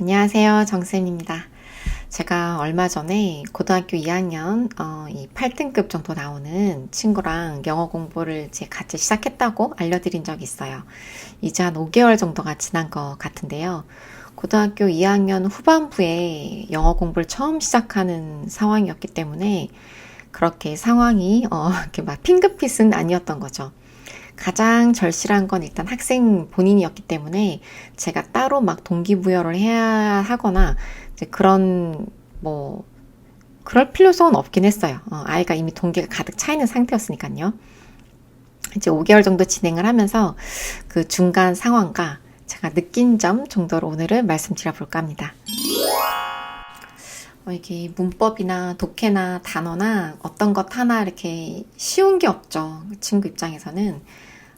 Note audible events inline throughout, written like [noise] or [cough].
안녕하세요. 정쌤입니다. 제가 얼마 전에 고등학교 2학년 어, 이 8등급 정도 나오는 친구랑 영어 공부를 이제 같이 시작했다고 알려드린 적이 있어요. 이제 한 5개월 정도가 지난 것 같은데요. 고등학교 2학년 후반부에 영어 공부를 처음 시작하는 상황이었기 때문에 그렇게 상황이 어, 이렇게 막 핑크빛은 아니었던 거죠. 가장 절실한 건 일단 학생 본인이었기 때문에 제가 따로 막 동기부여를 해야 하거나 그런 뭐 그럴 필요성은 없긴 했어요. 어, 아이가 이미 동기가 가득 차 있는 상태였으니까요. 이제 5개월 정도 진행을 하면서 그 중간 상황과 제가 느낀 점 정도로 오늘은 말씀드려 볼까 합니다. 어, 이게 문법이나 독해나 단어나 어떤 것 하나 이렇게 쉬운 게 없죠. 그 친구 입장에서는.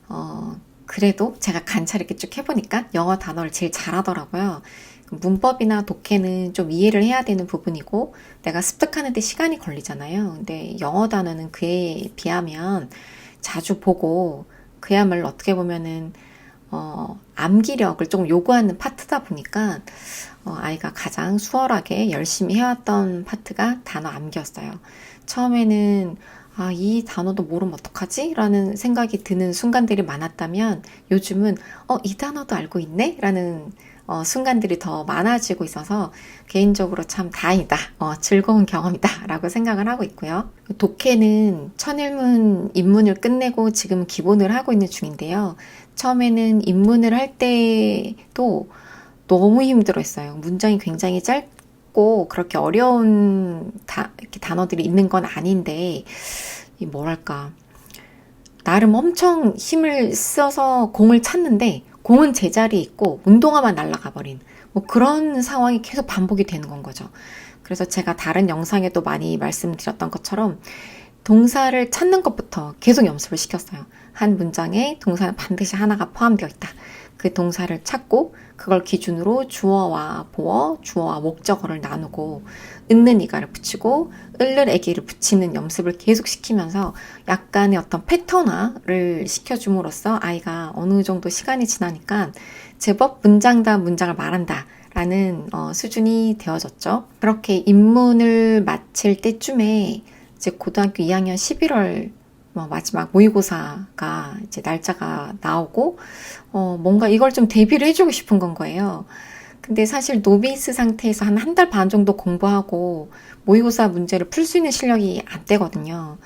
어, 그래도 제가 관찰 이렇게 쭉 해보니까 영어 단어를 제일 잘하더라고요. 문법이나 독해는 좀 이해를 해야 되는 부분이고 내가 습득하는데 시간이 걸리잖아요. 근데 영어 단어는 그에 비하면 자주 보고 그야말로 어떻게 보면은 어, 암기력을 조금 요구하는 파트다 보니까 어, 아이가 가장 수월하게 열심히 해왔던 파트가 단어 암기였어요. 처음에는 아, 이 단어도 모르면 어떡하지? 라는 생각이 드는 순간들이 많았다면 요즘은 어, 이 단어도 알고 있네? 라는 어, 순간들이 더 많아지고 있어서 개인적으로 참 다행이다. 어, 즐거운 경험이다. 라고 생각을 하고 있고요. 독해는 천일문 입문을 끝내고 지금 기본을 하고 있는 중인데요. 처음에는 입문을 할 때도 너무 힘들어 했어요. 문장이 굉장히 짧 쉽고 그렇게 어려운 다, 이렇게 단어들이 있는 건 아닌데, 이 뭐랄까. 나름 엄청 힘을 써서 공을 찾는데, 공은 제자리에 있고, 운동화만 날아가 버린, 뭐 그런 상황이 계속 반복이 되는 건 거죠. 그래서 제가 다른 영상에도 많이 말씀드렸던 것처럼, 동사를 찾는 것부터 계속 연습을 시켰어요. 한 문장에 동사는 반드시 하나가 포함되어 있다. 그 동사를 찾고 그걸 기준으로 주어와 보어, 주어와 목적어를 나누고 있는 이가를 붙이고 을를 애기를 붙이는 연습을 계속 시키면서 약간의 어떤 패턴화를 시켜줌으로써 아이가 어느 정도 시간이 지나니까 제법 문장다 문장을 말한다. 라는 어, 수준이 되어졌죠. 그렇게 입문을 마칠 때쯤에 이제 고등학교 2학년 11월 뭐 마지막 모의고사가 이제 날짜가 나오고 어 뭔가 이걸 좀 대비를 해주고 싶은 건 거예요. 근데 사실 노비스 상태에서 한 한 달 반 정도 공부하고 모의고사 문제를 풀 수 있는 실력이 안 되거든요.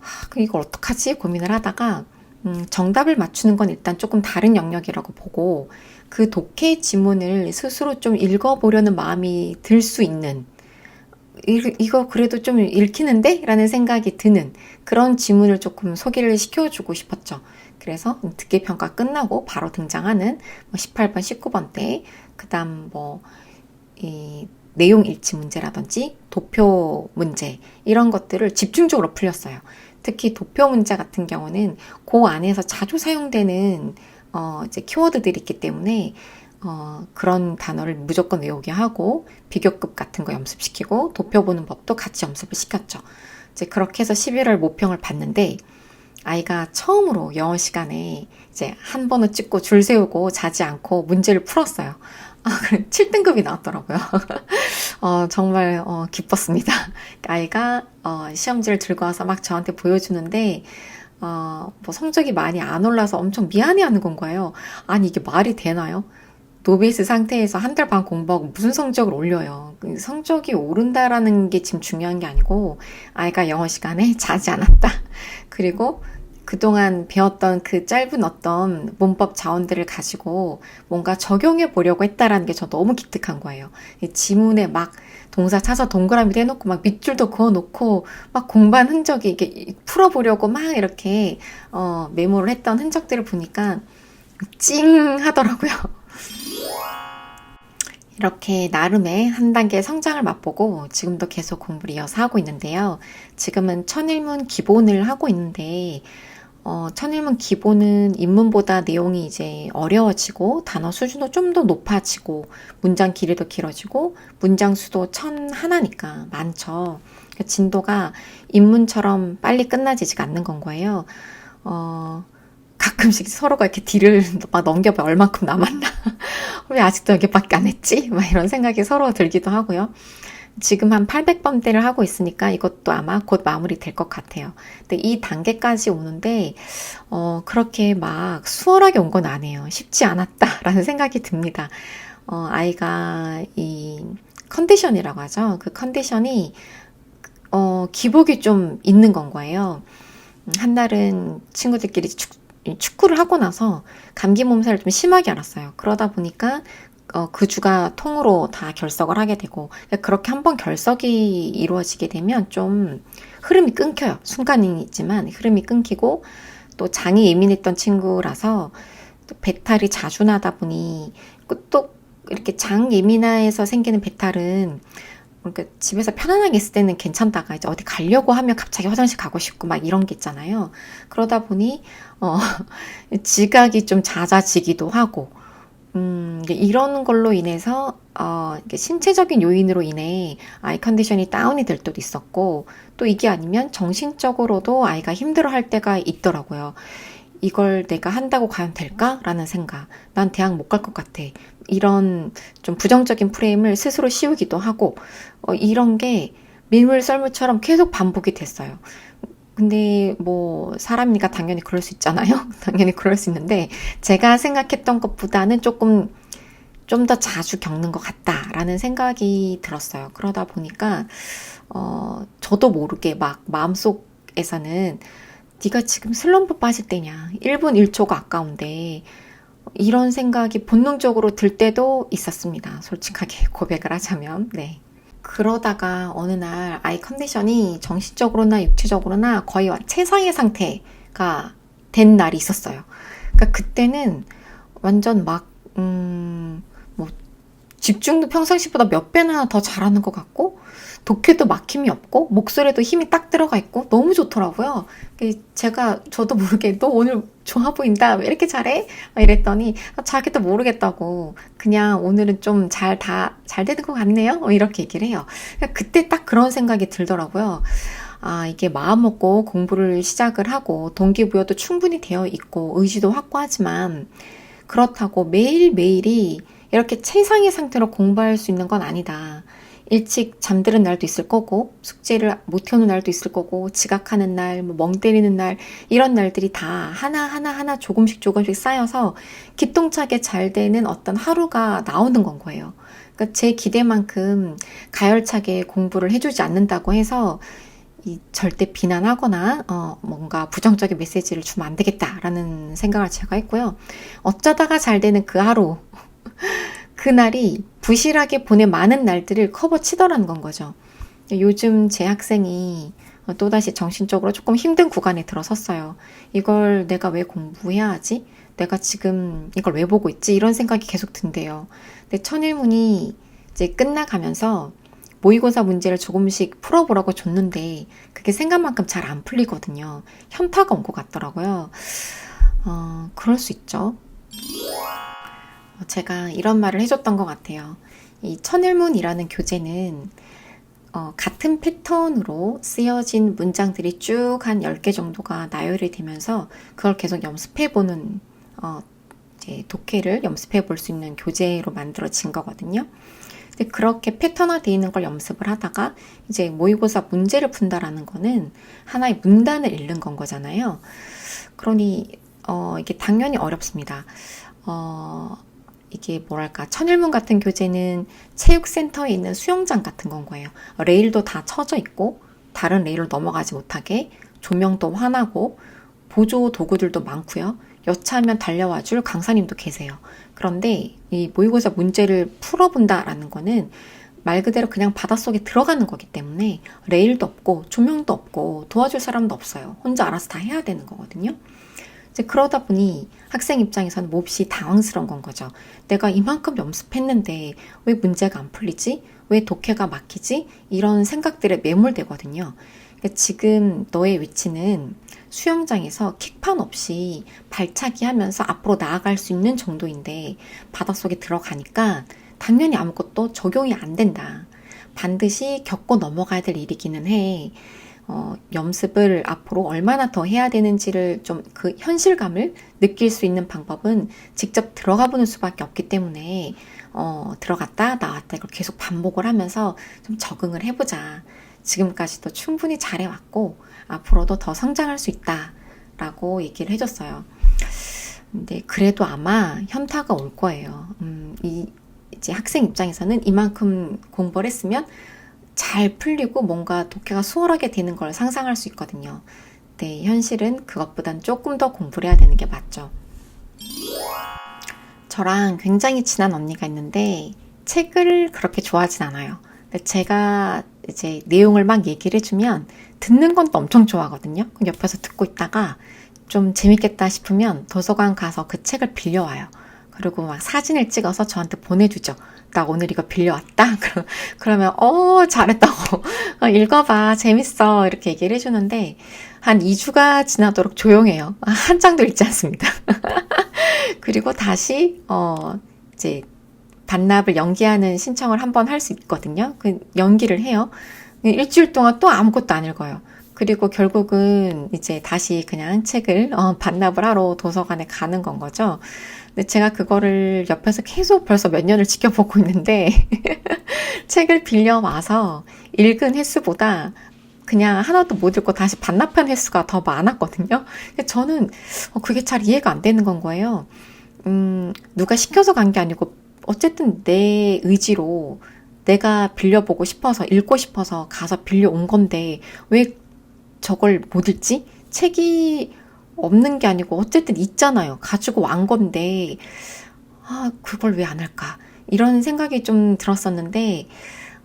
하, 그 이걸 어떡하지 고민을 하다가 음, 정답을 맞추는 건 일단 조금 다른 영역이라고 보고 그 독해 지문을 스스로 좀 읽어보려는 마음이 들 수 있는 이거 그래도 좀 읽히는데? 라는 생각이 드는 그런 지문을 조금 소개를 시켜주고 싶었죠. 그래서 듣기 평가 끝나고 바로 등장하는 18번, 뭐 19번 때, 그 다음 뭐, 이 내용 일치 문제라든지 도표 문제, 이런 것들을 집중적으로 풀렸어요. 특히 도표 문제 같은 경우는 그 안에서 자주 사용되는 어, 이제 키워드들이 있기 때문에 어, 그런 단어를 무조건 외우게 하고 비교급 같은 거 연습시키고 도표 보는 법도 같이 연습을 시켰죠. 이제 그렇게 해서 11월 모평을 봤는데 아이가 처음으로 영어 시간에 이제 한 번을 찍고 줄 세우고 자지 않고 문제를 풀었어요. 아, 7등급이 나왔더라고요. [laughs] 어, 정말 어, 기뻤습니다. 아이가 어, 시험지를 들고 와서 막 저한테 보여주는데 어, 뭐 성적이 많이 안 올라서 엄청 미안해하는 건 거예요. 아니 이게 말이 되나요? 노베이스 상태에서 한 달 반 공부하고 무슨 성적을 올려요. 그 성적이 오른다라는 게 지금 중요한 게 아니고 아이가 영어 시간에 [laughs] 자지 않았다. 그리고 그동안 배웠던 그 짧은 어떤 문법 자원들을 가지고 뭔가 적용해 보려고 했다라는 게 저 너무 기특한 거예요. 지문에 막 동사 찾아 동그라미 해놓고 막 밑줄도 그어놓고 막 공부한 흔적이 이게 풀어보려고 막 이렇게 어, 메모를 했던 흔적들을 보니까 찡 하더라고요. 이렇게 나름의 한 단계 성장을 맛보고 지금도 계속 공부를 이어서 하고 있는데요. 지금은 천일문 기본을 하고 있는데, 어, 천일문 기본은 입문보다 내용이 이제 어려워지고 단어 수준도 좀 더 높아지고 문장 길이도 길어지고 문장 수도 천 하나니까 많죠. 그러니까 진도가 입문처럼 빨리 끝나지지가 않는 건 거예요. 어, 가끔씩 서로가 이렇게 딜을 막 넘겨봐 얼만큼 남았나 [laughs] 왜 아직도 여기밖에 안 했지 [laughs] 막 이런 생각이 서로 들기도 하고요. 지금 한 800번대를 하고 있으니까 이것도 아마 곧 마무리 될 것 같아요. 근데 이 단계까지 오는데, 어, 그렇게 막 수월하게 온 건 아니에요. 쉽지 않았다라는 [laughs] 생각이 듭니다. 어, 아이가 이 컨디션이라고 하죠. 그 컨디션이, 어, 기복이 좀 있는 건 거예요. 음, 한 날은 친구들끼리 축, 축구를 하고 나서 감기 몸살을 좀 심하게 앓았어요. 그러다 보니까 어, 그 주가 통으로 다 결석을 하게 되고 그렇게 한번 결석이 이루어지게 되면 좀 흐름이 끊겨요. 순간이지만 흐름이 끊기고 또 장이 예민했던 친구라서 또 배탈이 자주 나다 보니 또 이렇게 장 예민화에서 생기는 배탈은 그러니까 집에서 편안하게 있을 때는 괜찮다가 이제 어디 가려고 하면 갑자기 화장실 가고 싶고 막 이런 게 있잖아요. 그러다 보니 어 [laughs] 지각이 좀 잦아지기도 하고 음, 이런 걸로 인해서 어, 신체적인 요인으로 인해 아이 컨디션이 다운이 될 때도 있었고 또 이게 아니면 정신적으로도 아이가 힘들어할 때가 있더라고요. 이걸 내가 한다고 과연 될까라는 생각. 난 대학 못 갈 것 같아. 이런 좀 부정적인 프레임을 스스로 씌우기도 하고 어, 이런 게 밀물 썰물처럼 계속 반복이 됐어요. 근데 뭐 사람이니까 당연히 그럴 수 있잖아요. [laughs] 당연히 그럴 수 있는데 제가 생각했던 것보다는 조금 좀 더 자주 겪는 것 같다라는 생각이 들었어요. 그러다 보니까 어 저도 모르게 막 마음속에서는 네가 지금 슬럼프 빠질 때냐. 1분 1초가 아까운데 이런 생각이 본능적으로 들 때도 있었습니다. 솔직하게 [laughs] 고백을 하자면. 네. 그러다가 어느 날 아이 컨디션이 정신적으로나 육체적으로나 거의 최상의 상태가 된 날이 있었어요. 그러니까 그때는 완전 막, 음, 뭐, 집중도 평상시보다 몇 배나 더 잘하는 것 같고, 독해도 막힘이 없고 목소리에도 힘이 딱 들어가 있고 너무 좋더라고요. 제가 저도 모르게 너 오늘 좋아 보인다 왜 이렇게 잘해? 이랬더니 아, 자기도 모르겠다고 그냥 오늘은 좀 잘 다잘 되는 것 같네요. 뭐 이렇게 얘기를 해요. 그때 딱 그런 생각이 들더라고요. 아, 이게 마음 먹고 공부를 시작을 하고 동기부여도 충분히 되어 있고 의지도 확고하지만 그렇다고 매일매일이 이렇게 최상의 상태로 공부할 수 있는 건 아니다. 일찍 잠드는 날도 있을 거고 숙제를 못 해오는 날도 있을 거고 지각하는 날, 뭐멍 때리는 날 이런 날들이 다 하나 하나 하나 조금씩 조금씩 쌓여서 기똥차게 잘 되는 어떤 하루가 나오는 건 거예요. 그러니까 제 기대만큼 가열차게 공부를 해주지 않는다고 해서 이 절대 비난하거나 어 뭔가 부정적인 메시지를 주면 안 되겠다라는 생각을 제가 했고요. 어쩌다가 잘 되는 그 하루 그날이 부실하게 보낸 많은 날들을 커버 치더라는 건 거죠. 요즘 제 학생이 또다시 정신적으로 조금 힘든 구간에 들어섰어요. 이걸 내가 왜 공부해야 하지? 내가 지금 이걸 왜 보고 있지? 이런 생각이 계속 든대요. 근데 천일문이 이제 끝나가면서 모의고사 문제를 조금씩 풀어보라고 줬는데 그게 생각만큼 잘 안 풀리거든요. 현타가 온 것 같더라고요. 어, 그럴 수 있죠. 제가 이런 말을 해줬던 것 같아요. 이 천일문이라는 교재는 어, 같은 패턴으로 쓰여진 문장들이 쭉 한 10개 정도가 나열이 되면서 그걸 계속 연습해보는 어, 이제 독해를 연습해 볼 수 있는 교재로 만들어진 거거든요. 근데 그렇게 패턴화되어 있는 걸 연습을 하다가 이제 모의고사 문제를 푼다라는 거는 하나의 문단을 읽는 건 거잖아요. 그러니 어, 이게 당연히 어렵습니다. 어, 이게 뭐랄까 천일문 같은 교재는 체육센터에 있는 수영장 같은 건 거예요. 레일도 다 쳐져 있고 다른 레일을 넘어가지 못하게 조명도 환하고 보조 도구들도 많고요. 여차하면 달려와 줄 강사님도 계세요. 그런데 이 모의고사 문제를 풀어본다라는 거는 말 그대로 그냥 바닷속에 들어가는 거기 때문에 레일도 없고 조명도 없고 도와줄 사람도 없어요. 혼자 알아서 다 해야 되는 거거든요. 이제 그러다 보니 학생 입장에서는 몹시 당황스러운 건 거죠. 내가 이만큼 연습했는데 왜 문제가 안 풀리지? 왜 독해가 막히지? 이런 생각들에 매몰되거든요. 그러니까 지금 너의 위치는 수영장에서 킥판 없이 발차기 하면서 앞으로 나아갈 수 있는 정도인데 바닷속에 들어가니까 당연히 아무것도 적용이 안 된다. 반드시 겪고 넘어가야 될 일이기는 해. 어, 염습을 앞으로 얼마나 더 해야 되는지를 좀 그 현실감을 느낄 수 있는 방법은 직접 들어가 보는 수밖에 없기 때문에 어, 들어갔다 나왔다 이걸 계속 반복을 하면서 좀 적응을 해보자. 지금까지도 충분히 잘해왔고 앞으로도 더 성장할 수 있다라고 얘기를 해줬어요. 근데 그래도 아마 현타가 올 거예요. 음, 이 이제 학생 입장에서는 이만큼 공부를 했으면 잘 풀리고 뭔가 독해가 수월하게 되는 걸 상상할 수 있거든요. 네, 현실은 그것보단 조금 더 공부를 해야 되는 게 맞죠. 저랑 굉장히 친한 언니가 있는데 책을 그렇게 좋아하진 않아요. 제가 이제 내용을 막 얘기를 해주면 듣는 건 또 엄청 좋아하거든요. 옆에서 듣고 있다가 좀 재밌겠다 싶으면 도서관 가서 그 책을 빌려와요. 그리고 막 사진을 찍어서 저한테 보내주죠. 나 오늘 이거 빌려왔다? [laughs] 그러면, 어, 잘했다고. [laughs] 어, 읽어봐. 재밌어. 이렇게 얘기를 해주는데, 한 2주가 지나도록 조용해요. 한 장도 읽지 않습니다. [laughs] 그리고 다시, 어, 이제, 반납을 연기하는 신청을 한 번 할 수 있거든요. 그 연기를 해요. 일주일 동안 또 아무것도 안 읽어요. 그리고 결국은 이제 다시 그냥 책을 어, 반납을 하러 도서관에 가는 건 거죠. 근데 제가 그거를 옆에서 계속 벌써 몇 년을 지켜보고 있는데 [laughs] 책을 빌려 와서 읽은 횟수보다 그냥 하나도 못 읽고 다시 반납한 횟수가 더 많았거든요. 저는 어, 그게 잘 이해가 안 되는 건 거예요. 음, 누가 시켜서 간 게 아니고 어쨌든 내 의지로 내가 빌려보고 싶어서 읽고 싶어서 가서 빌려온 건데 왜 저걸 못 읽지? 책이 없는 게 아니고 어쨌든 있잖아요. 가지고 완 건데 아 그걸 왜 안 할까? 이런 생각이 좀 들었었는데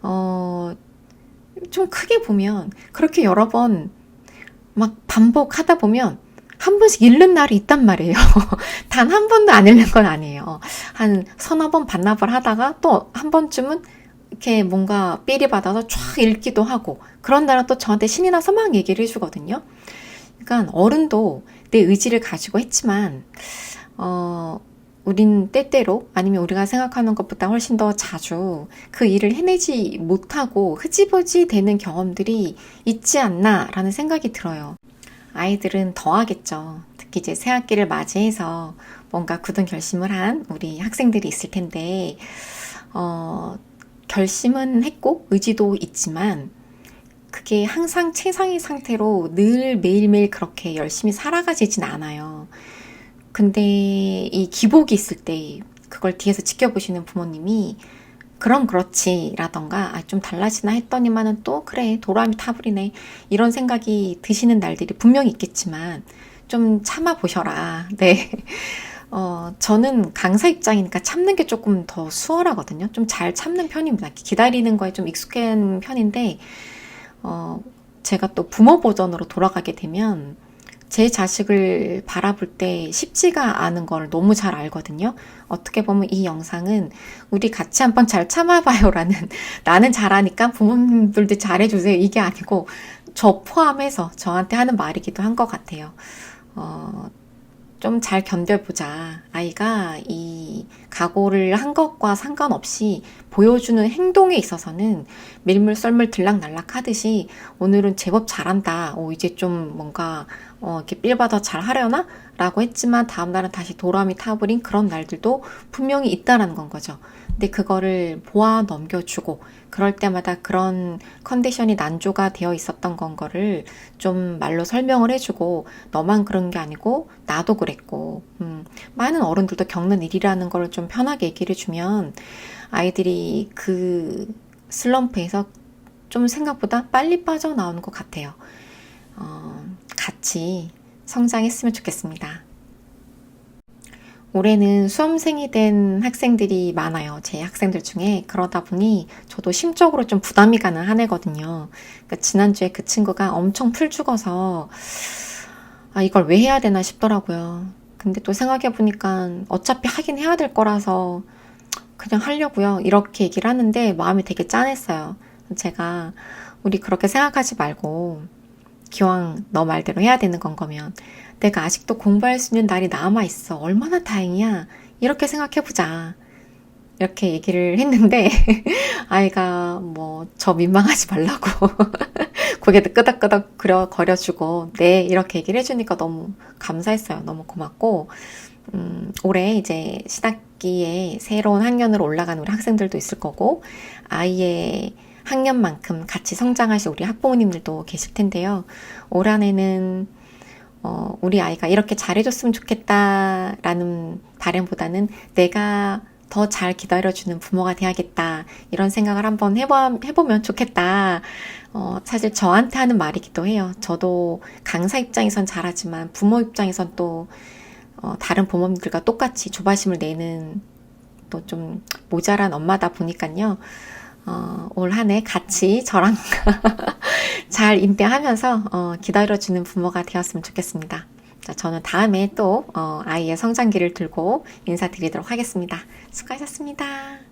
어. 좀 크게 보면 그렇게 여러 번 막 반복하다 보면 한 번씩 읽는 날이 있단 말이에요. [laughs] 단 한 번도 안 읽는 건 아니에요. 한 서너 번 반납을 하다가 또 한 번쯤은 이렇게 뭔가 삘이 받아서 쫙 읽기도 하고 그런 날은 또 저한테 신이 나서 막 얘기를 해주거든요. 그러니까 어른도 내 의지를 가지고 했지만 어 우린 때때로 아니면 우리가 생각하는 것보다 훨씬 더 자주 그 일을 해내지 못하고 흐지부지 되는 경험들이 있지 않나라는 생각이 들어요. 아이들은 더 하겠죠. 특히 이제 새 학기를 맞이해서 뭔가 굳은 결심을 한 우리 학생들이 있을 텐데, 어, 결심은 했고 의지도 있지만 그게 항상 최상의 상태로 늘 매일매일 그렇게 열심히 살아가지진 않아요. 근데 이 기복이 있을 때 그걸 뒤에서 지켜보시는 부모님이 그럼 그렇지 라던가 아, 좀 달라지나 했더니만은 또 그래 도라미 타불이네 이런 생각이 드시는 날들이 분명히 있겠지만 좀 참아 보셔라 [laughs] 네 어, 저는 강사 입장이니까 참는 게 조금 더 수월하거든요. 좀 잘 참는 편입니다. 기다리는 거에 좀 익숙한 편인데, 어, 제가 또 부모 버전으로 돌아가게 되면, 제 자식을 바라볼 때 쉽지가 않은 걸 너무 잘 알거든요. 어떻게 보면 이 영상은 우리 같이 한번 잘 참아봐요라는 [laughs] 나는 잘하니까 부모님들도 잘해주세요. 이게 아니고 저 포함해서 저한테 하는 말이기도 한 것 같아요. 어, 좀 잘 견뎌보자. 아이가 이 각오를 한 것과 상관없이 보여주는 행동에 있어서는 밀물 썰물 들락날락 하듯이 오늘은 제법 잘한다. 오, 이제 좀 뭔가 어, 이렇게 삘받아 잘 하려나? 라고 했지만 다음날은 다시 도람이 타버린 그런 날들도 분명히 있다라는 건 거죠. 근데 그거를 보아 넘겨주고 그럴 때마다 그런 컨디션이 난조가 되어 있었던 건 거를 좀 말로 설명을 해주고 너만 그런 게 아니고 나도 그랬고 음, 많은 어른들도 겪는 일이라는 걸 좀 편하게 얘기를 해주면 아이들이 그 슬럼프에서 좀 생각보다 빨리 빠져나오는 것 같아요. 어, 같이 성장했으면 좋겠습니다. 올해는 수험생이 된 학생들이 많아요. 제 학생들 중에. 그러다 보니 저도 심적으로 좀 부담이 가는 한 해거든요. 그러니까 지난주에 그 친구가 엄청 풀 죽어서 아, 이걸 왜 해야 되나 싶더라고요. 근데 또 생각해보니까 어차피 하긴 해야 될 거라서 그냥 하려고요. 이렇게 얘기를 하는데 마음이 되게 짠했어요. 제가 우리 그렇게 생각하지 말고 기왕 너 말대로 해야 되는 건 거면 내가 아직도 공부할 수 있는 날이 남아 있어. 얼마나 다행이야. 이렇게 생각해 보자. 이렇게 얘기를 했는데, [laughs] 아이가 뭐, 저 민망하지 말라고. [laughs] 고개도 끄덕끄덕 그려, 거려주고, 네, 이렇게 얘기를 해주니까 너무 감사했어요. 너무 고맙고, 음, 올해 이제 신학기에 새로운 학년으로 올라가는 우리 학생들도 있을 거고, 아이의 학년만큼 같이 성장하실 우리 학부모님들도 계실 텐데요. 올 한해는 어, 우리 아이가 이렇게 잘해줬으면 좋겠다라는 바람보다는 내가 더 잘 기다려주는 부모가 돼야겠다. 이런 생각을 한번 해보, 해보면 좋겠다. 어, 사실 저한테 하는 말이기도 해요. 저도 강사 입장에선 잘하지만 부모 입장에선 또 어, 다른 부모님들과 똑같이 조바심을 내는 또 좀 모자란 엄마다 보니까요. 어, 올 한 해 같이 저랑 [laughs] 잘 임대하면서 어, 기다려주는 부모가 되었으면 좋겠습니다. 자, 저는 다음에 또 어, 아이의 성장기를 들고 인사드리도록 하겠습니다. 수고하셨습니다.